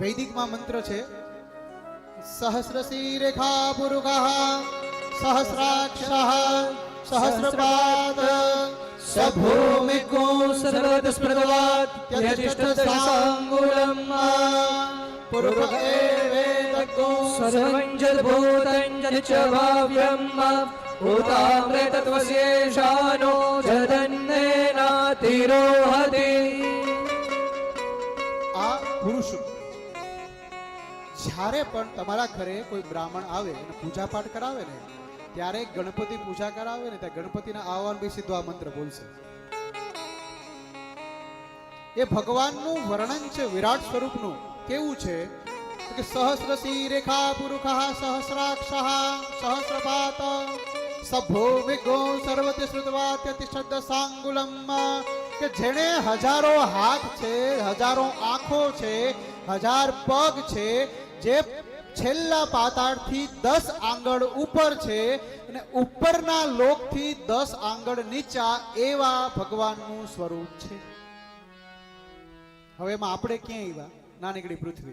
વૈદિકમાં મંત્ર છે સહસ્રશી રેખા પુરુષા સહસ્રાક્ષ, સહસ્રપાદ સભૂમિકો સર્વત સ્મૃતવાત યતિષ્ઠસાંગુલમ પુરુષ એવેદકો સર્વં જદભૂतं ચ ભાવ્યમ ભૂતામૃતત્વશેષાનો જદન્નેનાતિરોહતિ આ પુરુષ જ્યારે પણ તમારા ઘરે કોઈ બ્રાહ્મણ આવે અને પૂજા પાઠ કરાવે ને, ત્યારે ગણપતિ પૂજા કરાવે ને, ત્યાં ગણપતિના આવવાનું બી સીધો આ મંત્ર બોલશે. એ ભગવાનનું વર્ણન છે, વિરાટ સ્વરૂપનું. કેવું છે? કે સહસ્રશી રેખા પુરુખા સહસ્રાક્ષ સહસ્રપાત. સભો વિગો સર્વતે શ્રુતવાત્યતિષ્ઠદ સાંગુલમ. કે જેણે હજારો હાથ છે, હજારો આંખો છે, હજાર પગ છે, જે છેલ્લા પાતાળથી દસ આંગળ ઉપર છે અને ઉપરના લોકથી દસ આંગળ નીચા એવા ભગવાનનું સ્વરૂપ છે. હવે એમાં આપણે ક્યાં આવ્યા? નાનકડી પૃથ્વી.